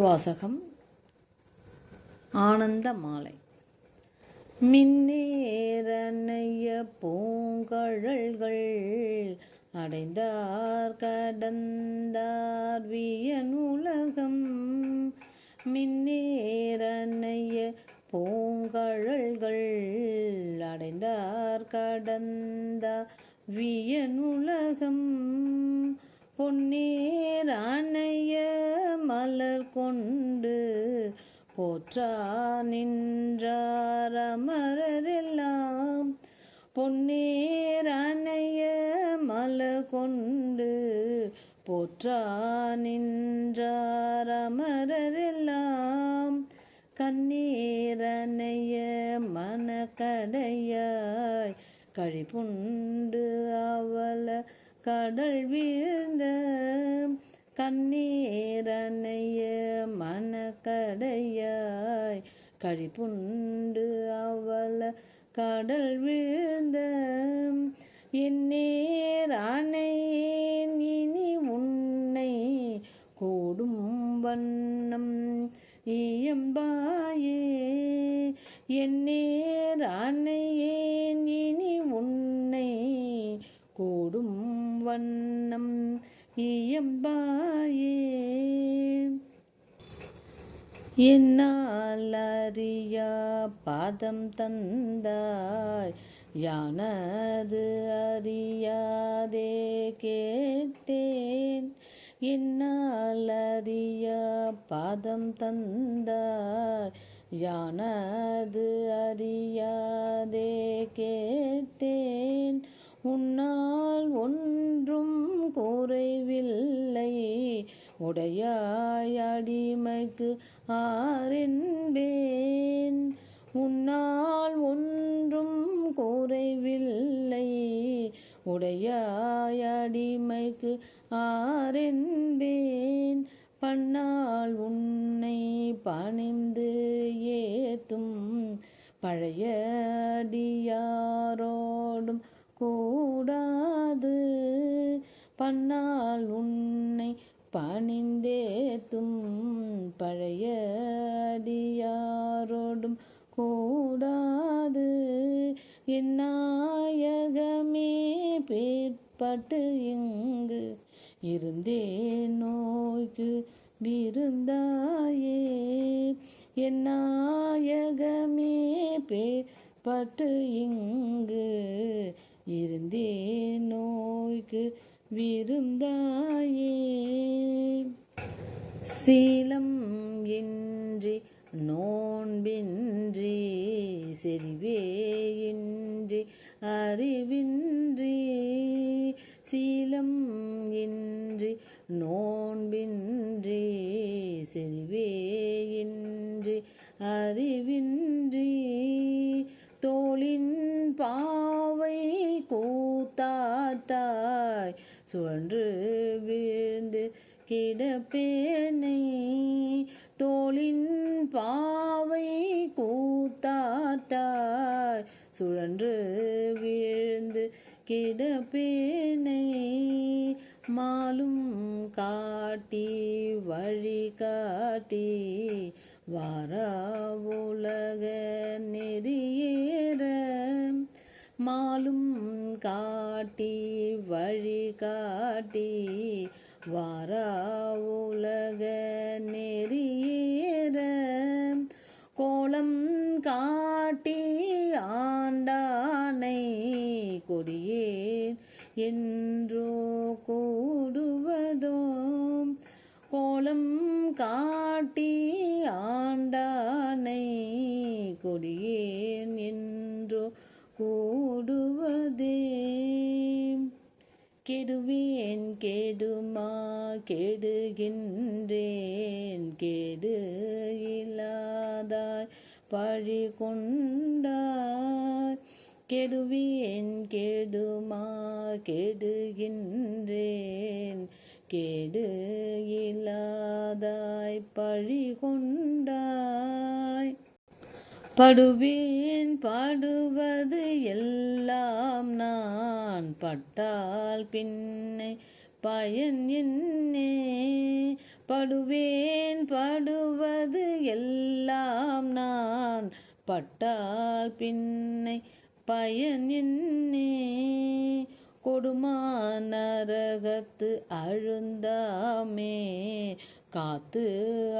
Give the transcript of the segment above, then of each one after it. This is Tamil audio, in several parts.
வாசகம் ஆனந்த மாலை. மின்னேரனைய பூங்கழல்கள் அடைந்தார் கடந்தார் வியனுலகம் மின்னேரனைய பூங்கழல்கள் அடைந்தார் கடந்தார் வியனுலகம் பொன்னேர் அணைய மலர் கொண்டு போற்றா நின்றார் அமரெல்லாம் பொன்னேர் அணைய மலர் கொண்டு போற்றா நின்றார் அமரெல்லாம் கண்ணீரனைய மனக்கடையாய் கழிப்புண்டு அவல கடல் வீழ்ந்த கண்ணீரனைய மனக்கடையாய் கழிப்புண்டு அவள கடல் வீழ்ந்த எந்நேர் அணையேன் இனி உன்னை கூடும் வண்ணம் இயம்பாயே. எந்நேர் அணையேன் இயம்பாயே. என்னால் அறியா பாதம் தந்தாய். யானது அறியாதே கேட்டேன். என்னால் அறியா பாதம் தந்தாய். யானது அறியாதே கேட்டேன். உன்னால் ஒன்றும் குறைவில்லை உடையாய் அடிமைக்கு ஆரென்பேன் உன்னால் ஒன்றும் குறைவில்லை உடையாய் அடிமைக்கு ஆரென்பேன் பண்ணால் உன்னை பணிந்து ஏத்தும் பழையடியாரோடும் கூடாது. பண்ணால் உன்னை பணிந்தேத்தும் பழைய அடியாரோடும் கூடாது. என் நாயகமே பேர்பட்டு இங்கு இருந்தே நோய்க்கு விருந்தாயே. என் நாயகமே பேர்பட்டு இங்கு இருந்தே நோய்க்கு விருந்தாயே. சீலம் இன்றி நோன்பின்றி செறிவே இன்றி அறிவின்றி. சீலம் இன்றி நோன்பின்றி செறிவே இன்றி அறிவின்றி. தோளின் பா கூத்தாட்டாய் சுழன்று விழுந்து கிடப்பேனை. தோளின் பாவை கூத்தாட்டாய். சுழன்று விழுந்து கிடப்பேனை. மாலும் காட்டி வழி காட்டி வாரா உலக நெறியேற. மாலும் காட்டி வழி காட்டி வாரா உலக நெறியேற. கோலம் காட்டி ஆண்டானை கொடியேன் என்றோ கூடுவதோ? கோலம் காட்டி ஆண்டானை கொடியேன் என் கூடுவதே. கெடுவேன் கெடுமா கெடுகின்றேன் கெடு இல்லாதாய் பழி கொண்டாய். கெடுவேன் கெடுமா கெடுகின்றேன் கெடு இல்லாதாய் பழி கொண்டாய். படுவேன் பாடுவது எல்லாம் நான். பட்டால் பின்னை பயன் என்னே. படுவேன் பாடுவது எல்லாம் நான். பட்டால் பின்னை பயன் என்னே. கொடுமா நரகத்து அழுந்தாமே. காத்து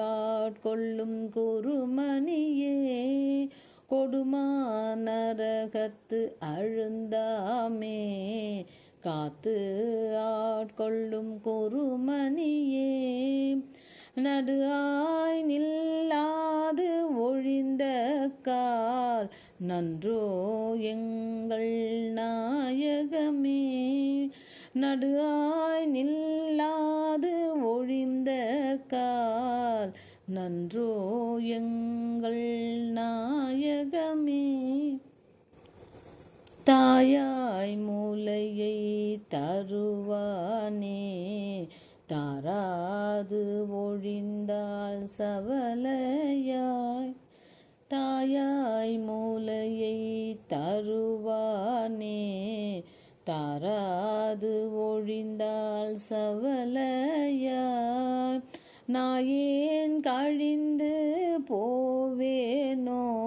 ஆட்கொள்ளும் குருமணியே கொடுமா நரகத்து அழுந்தாமே. காத்து ஆட்கொள்ளும் குருமணியே நடு ஆய் நில்லாது ஒழிந்த கால் நன்றோ எங்கள் நாயகமே. நடு ஆய் நில்லாது ஒழிந்த கால் நன்றோ எங்கள் நாயகமே. தாயாய் மூலையை தருவானே. தாராது ஒழிந்தால் சவலையாய். தாயாய் மூலையை தருவானே. தாராது ஒழிந்தால் சவலையாய். நாயேன் கழிந்து போவேனோ?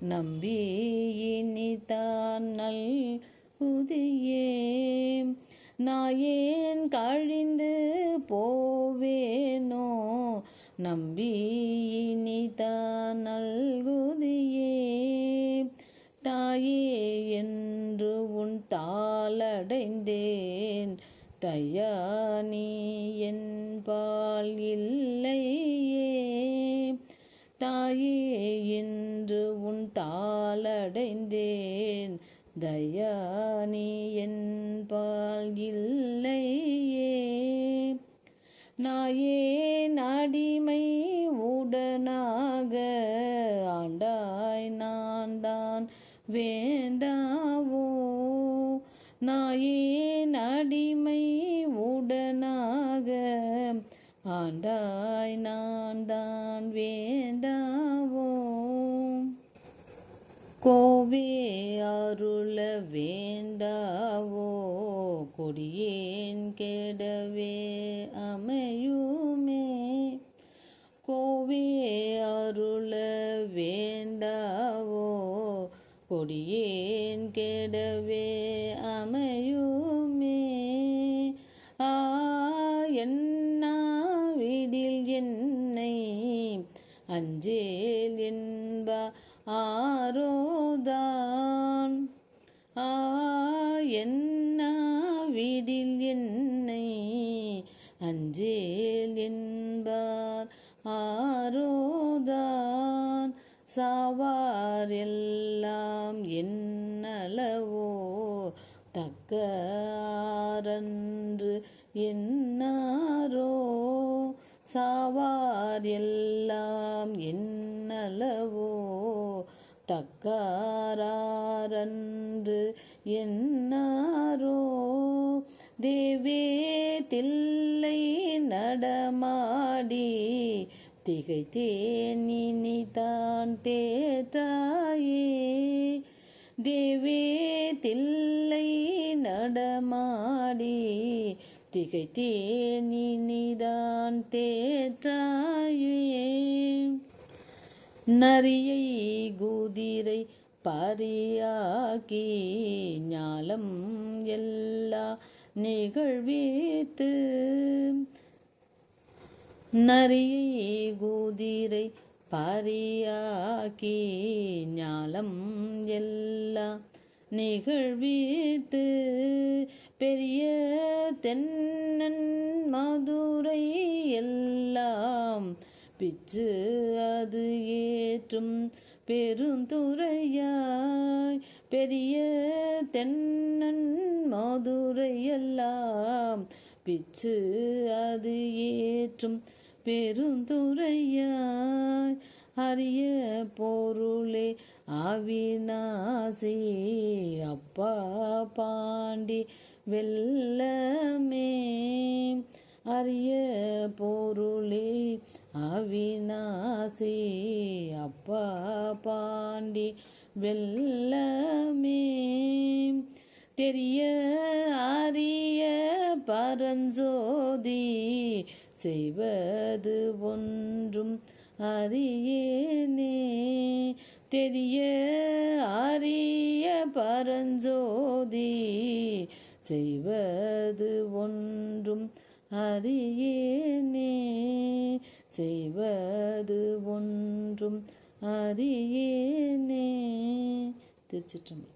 நம்பி இனிதான் நல் புதியே நாயேன் கழிந்து போவேனோ? நம்பி இனிதான் நல்கு தாளடைந்தேன் தயானி என்பால் இல்லையே. தாயே என்று உன் தாளடைந்தேன். தயா நீ இல்லையே. நாயே நாடிமை உடனாக ஆண்டாய் நான் தான் வேண்டாவோ நாயேன் அடிமை உடனாக. ஆண்டாய் நான் தான் வேண்டாவோம். கோவே அருள வேண்டாவோ. கொடியேன் கெடவே அமையுமே. கோவே அருள வேண்டாவோ. கொடியேன் கெடவே அமையுமே. ஆ என்னா விடில் என்னை அஞ்சேல் என்ப ஆரோதான். ஆ என்ன விடில் என்னை அஞ்சேல் என்பார் ஆரோதான். சாவார் எல்லாம் என்னளவோ தக்க ஆரன்று என்னாரோ? சாவார் எல்லாம் என்னளவோ தக்காரன்று என்னாரோ? தேவே தில்லை நடமாடி திகைத்தேன் இனி தேற்றாயே. தேவே தில்லை நடமாடி. திகைத்தேன் இனிதான் தேற்றாயே. நரியை குதிரை பாரியாக்கி ஞாலம் எல்லா நிகழ்வித்து நரியை குதிரை பரியாக்கி ஞாலம் எல்லாம் நிகழ்வித்து பெரிய தென்னன் மதுரை எல்லாம் பிச்சு அது ஏற்றும் பெருந்துறையாய் பெரிய தென்னன் மதுரையெல்லாம் பிச்சு அது ஏற்றும் பெருந்துறையாய் அரிய பொருளே அவிநாசி. அப்பா பாண்டி வெல்லமே அரிய பொருளே அவிநாசி. அப்பா பாண்டி வெல்லமே தெரிய செய்வது ஒன்றும் அறியேனே. தெரிய அறிய பரஞ்சோதி செய்வது ஒன்றும் அறியேனே. செய்வது ஒன்றும் அறியேனே. திருச்சிற்றம்பலம்.